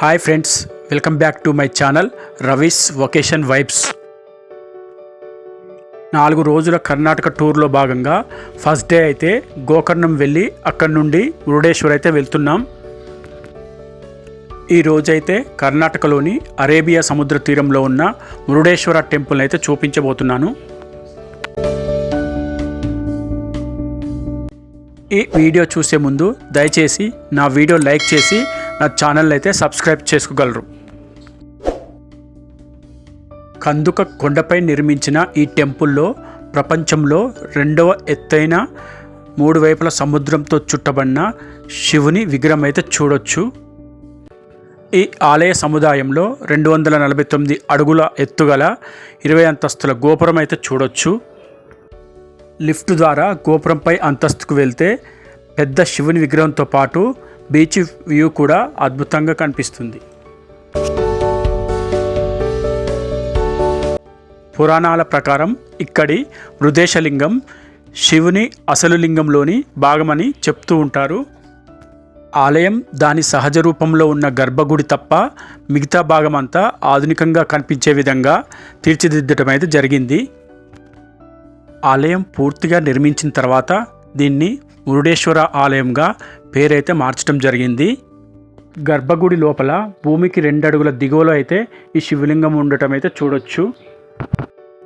Hi friends welcome back to my channel Ravi's vacation vibes నాలుగు రోజుల కర్ణాటక టూర్లో భాగంగా ఫస్ట్ డే అయితే గోకర్ణం వెళ్ళి అక్కడి నుండి మురుడేశ్వర్ అయితే వెళ్తున్నాం. ఈ రోజైతే కర్ణాటకలోని అరేబియా సముద్ర తీరంలో ఉన్న మురుడేశ్వర టెంపుల్ని అయితే చూపించబోతున్నాను. ఈ వీడియో చూసే ముందు దయచేసి నా వీడియో లైక్ చేసి నా ఛానల్ అయితే సబ్స్క్రైబ్ చేసుకోగలరు. కందుక కొండపై నిర్మించిన ఈ టెంపుల్లో ప్రపంచంలో రెండవ ఎత్తైన మూడు వైపుల సముద్రంతో చుట్టబడిన శివుని విగ్రహం అయితే చూడొచ్చు. ఈ ఆలయ సముదాయంలో రెండు వందల నలభై తొమ్మిది అడుగుల ఎత్తుగల ఇరవై అంతస్తుల గోపురం అయితే చూడొచ్చు. లిఫ్ట్ ద్వారా గోపురంపై అంతస్తుకు వెళ్తే పెద్ద శివుని విగ్రహంతో పాటు బీచ్ వ్యూ కూడా అద్భుతంగా కనిపిస్తుంది. పురాణాల ప్రకారం ఇక్కడి మృదేశలింగం శివుని అసలు లింగంలోని భాగమని చెప్తూ ఉంటారు. ఆలయం దాని సహజ రూపంలో ఉన్న గర్భగుడి తప్ప మిగతా భాగమంతా ఆధునికంగా కనిపించే విధంగా తీర్చిదిద్దడం అయితే జరిగింది. ఆలయం పూర్తిగా నిర్మించిన తర్వాత దీన్ని మురుడేశ్వర ఆలయంగా పేరైతే మార్చడం జరిగింది. గర్భగుడి లోపల భూమికి రెండు అడుగుల దిగువలో అయితే ఈ శివలింగం ఉండటం అయితే చూడొచ్చు.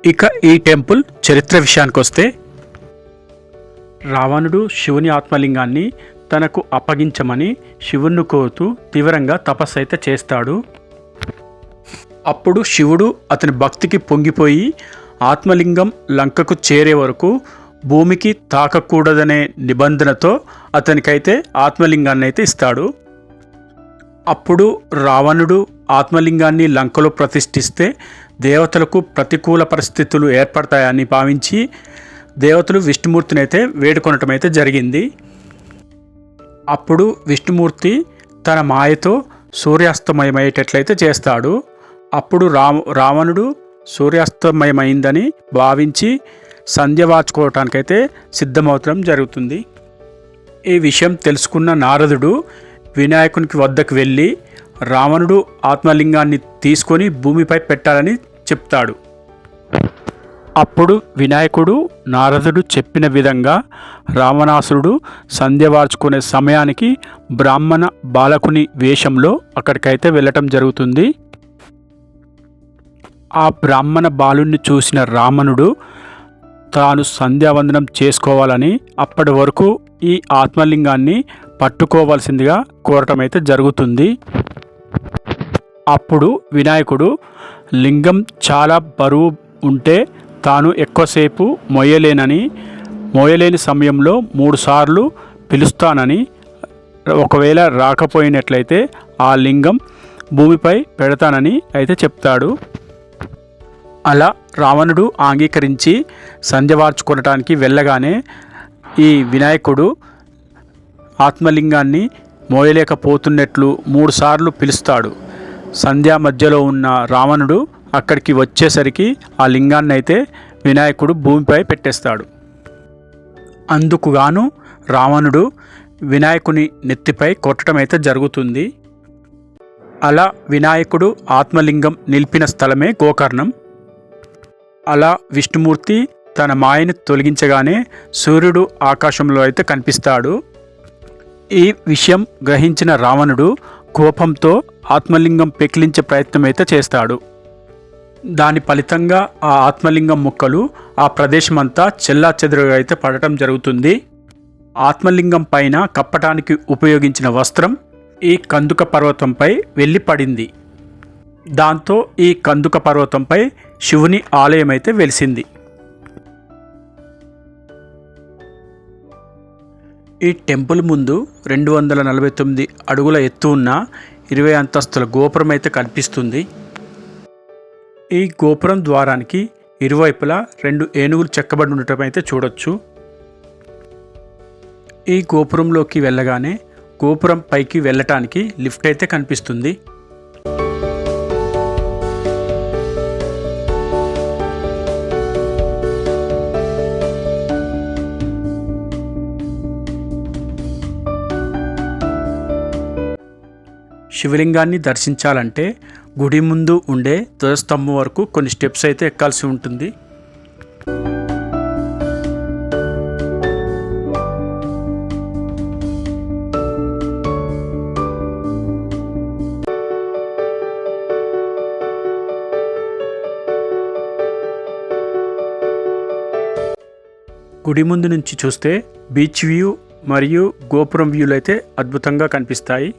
ఇక ఈ టెంపుల్ చరిత్ర విషయానికి వస్తే రావణుడు శివుని ఆత్మలింగాన్ని తనకు అప్పగించమని శివుణ్ణి కోరుతూ తీవ్రంగా తపస్సు అయితే చేస్తాడు. అప్పుడు శివుడు అతని భక్తికి పొంగిపోయి ఆత్మలింగం లంకకు చేరే వరకు భూమికి తాకకూడదనే నిబంధనతో అతనికైతే ఆత్మలింగాన్ని అయితే ఇస్తాడు. అప్పుడు రావణుడు ఆత్మలింగాన్ని లంకలో ప్రతిష్ఠిస్తే దేవతలకు ప్రతికూల పరిస్థితులు ఏర్పడతాయని భావించి దేవతలు విష్ణుమూర్తిని అయితే వేడుకొనటం అయితే జరిగింది. అప్పుడు విష్ణుమూర్తి తన మాయతో సూర్యాస్తమయమయ్యేటట్లయితే చేస్తాడు. అప్పుడు రామ రావణుడు సూర్యాస్తమయమైందని భావించి సంధ్య వాచుకోవటానికైతే సిద్ధమవటం జరుగుతుంది. ఈ విషయం తెలుసుకున్న నారదుడు వినాయకునికి వద్దకు వెళ్ళి రావణుడు ఆత్మలింగాన్ని తీసుకొని భూమిపై పెట్టాలని చెప్తాడు. అప్పుడు వినాయకుడు నారదుడు చెప్పిన విధంగా రావణాసురుడు సంధ్య వార్చుకునే సమయానికి బ్రాహ్మణ బాలకుని వేషంలో అక్కడికైతే వెళ్ళటం జరుగుతుంది. ఆ బ్రాహ్మణ బాలుణ్ణి చూసిన రావణుడు తాను సంధ్యావందనం చేసుకోవాలని అప్పటి వరకు ఈ ఆత్మలింగాన్ని పట్టుకోవాల్సిందిగా కోరటం అయితే జరుగుతుంది. అప్పుడు వినాయకుడు లింగం చాలా బరువు ఉంటే తాను ఎక్కువసేపు మొయ్యలేనని మోయలేని సమయంలో మూడుసార్లు పిలుస్తానని ఒకవేళ రాకపోయినట్లయితే ఆ లింగం భూమిపై పెడతానని అయితే చెప్తాడు. అలా రావణుడు అంగీకరించి సంధ్యవార్చుకొనటానికి వెళ్ళగానే ఈ వినాయకుడు ఆత్మలింగాన్ని మోయలేకపోతున్నట్లు మూడుసార్లు పిలుస్తాడు. సంధ్యా మధ్యలో ఉన్న రావణుడు అక్కడికి వచ్చేసరికి ఆ లింగాన్ని అయితే వినాయకుడు భూమిపై పెట్టేస్తాడు. అందుకుగాను రావణుడు వినాయకుని నెత్తిపై కొట్టడం అయితే జరుగుతుంది. అలా వినాయకుడు ఆత్మలింగం నిలిపిన స్థలమే గోకర్ణం. అలా విష్ణుమూర్తి తన మాయను తొలగించగానే సూర్యుడు ఆకాశంలో అయితే కనిపిస్తాడు. ఈ విషయం గ్రహించిన రావణుడు కోపంతో ఆత్మలింగం పెకిలించే ప్రయత్నం అయితే చేస్తాడు. దాని ఫలితంగా ఆ ఆత్మలింగం ముక్కలు ఆ ప్రదేశమంతా చెల్లా చెదురుగా అయితే పడటం జరుగుతుంది. ఆత్మలింగం పైన కప్పటానికి ఉపయోగించిన వస్త్రం ఈ కందుక పర్వతంపై వెళ్ళి పడింది. దాంతో ఈ కందుక పర్వతంపై శివుని ఆలయం అయితే వెలిసింది. ఈ టెంపుల్ ముందు రెండు వందల నలభై తొమ్మిది అడుగుల ఎత్తు ఉన్న ఇరవై అంతస్తుల గోపురం అయితే కనిపిస్తుంది. ఈ గోపురం ద్వారానికి ఇరువైపులా రెండు ఏనుగులు చెక్కబడి ఉండటం అయితే చూడొచ్చు. ఈ గోపురంలోకి వెళ్ళగానే గోపురం పైకి వెళ్ళటానికి లిఫ్ట్ అయితే కనిపిస్తుంది. శివలింగాన్ని దర్శించాలంటే గుడి ముందు ఉండే ధ్వజస్తంభం వరకు కొన్ని స్టెప్స్ అయితే ఎక్కాల్సి ఉంటుంది. గుడి ముందు నుంచి చూస్తే బీచ్ వ్యూ మరియు గోపురం వ్యూలు అయితే అద్భుతంగా కనిపిస్తాయి.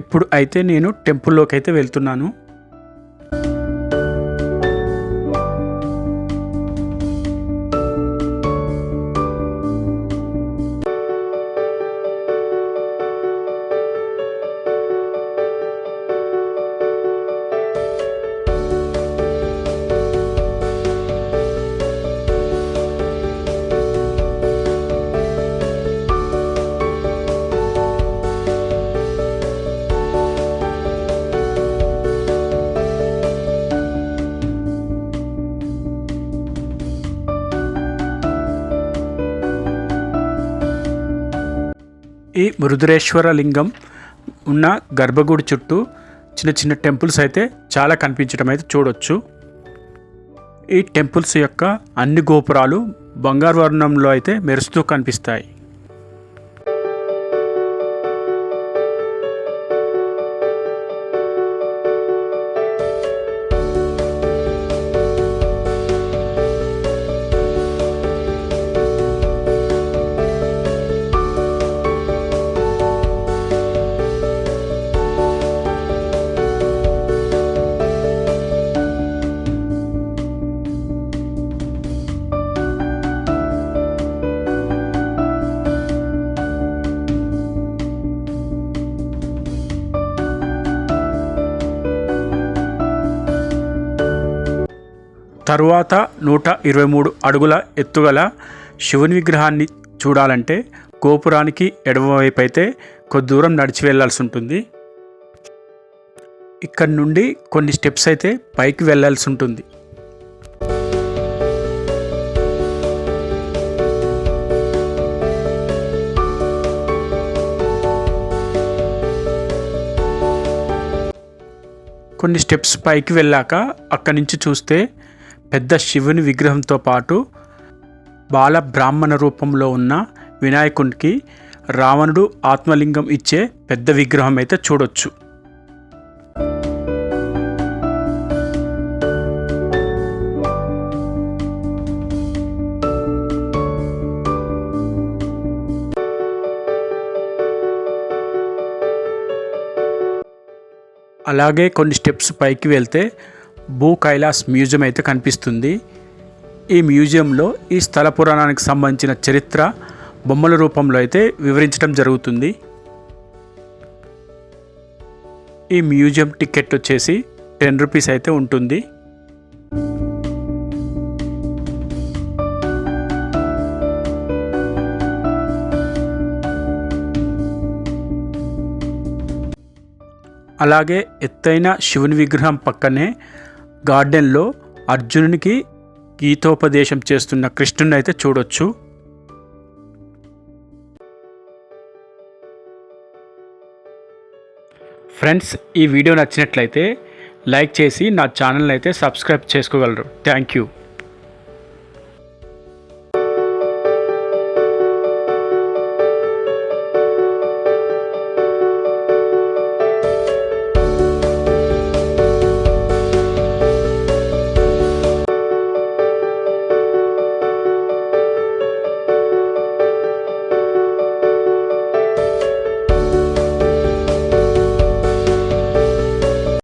ఇప్పుడు అయితే నేను టెంపుల్లోకి అయితే వెళ్తున్నాను. ఈ మృదురేశ్వర లింగం ఉన్న గర్భగుడి చుట్టూ చిన్న చిన్న టెంపుల్స్ అయితే చాలా కనిపించడం అయితే చూడొచ్చు. ఈ టెంపుల్స్ యొక్క అన్ని గోపురాలు బంగారు వర్ణంలో అయితే మెరుస్తూ కనిపిస్తాయి. తరువాత నూట ఇరవై మూడు అడుగుల ఎత్తుగల శివుని విగ్రహాన్ని చూడాలంటే గోపురానికి ఎడమవైపు అయితే కొద్ది దూరం నడిచి వెళ్ళాల్సి ఉంటుంది. ఇక్కడ నుండి కొన్ని స్టెప్స్ అయితే పైకి వెళ్ళాల్సి ఉంటుంది. కొన్ని స్టెప్స్ పైకి వెళ్ళాక అక్కడి నుంచి చూస్తే పెద్ద శివుని విగ్రహంతో పాటు బాల బ్రాహ్మణ రూపంలో ఉన్న వినాయకునికి రావణుడు ఆత్మలింగం ఇచ్చే పెద్ద విగ్రహం అయితే చూడొచ్చు. అలాగే కొన్ని స్టెప్స్ పైకి వెళ్తే భూ కైలాస్ మ్యూజియం అయితే కనిపిస్తుంది. ఈ మ్యూజియంలో ఈ స్థల పురాణానికి సంబంధించిన చరిత్ర బొమ్మల రూపంలో అయితే వివరించడం జరుగుతుంది. ఈ మ్యూజియం టికెట్ వచ్చేసి టెన్ రూపీస్ అయితే ఉంటుంది. అలాగే ఎత్తైన శివుని విగ్రహం పక్కనే గార్డెన్లో అర్జునునికి గీతోపదేశం చేస్తున్న కృష్ణుని అయితే చూడొచ్చు. ఫ్రెండ్స్ ఈ వీడియో నచ్చినట్లయితే లైక్ చేసి నా ఛానల్ అయితే సబ్స్క్రైబ్ చేసుకోగలరు. Thank you.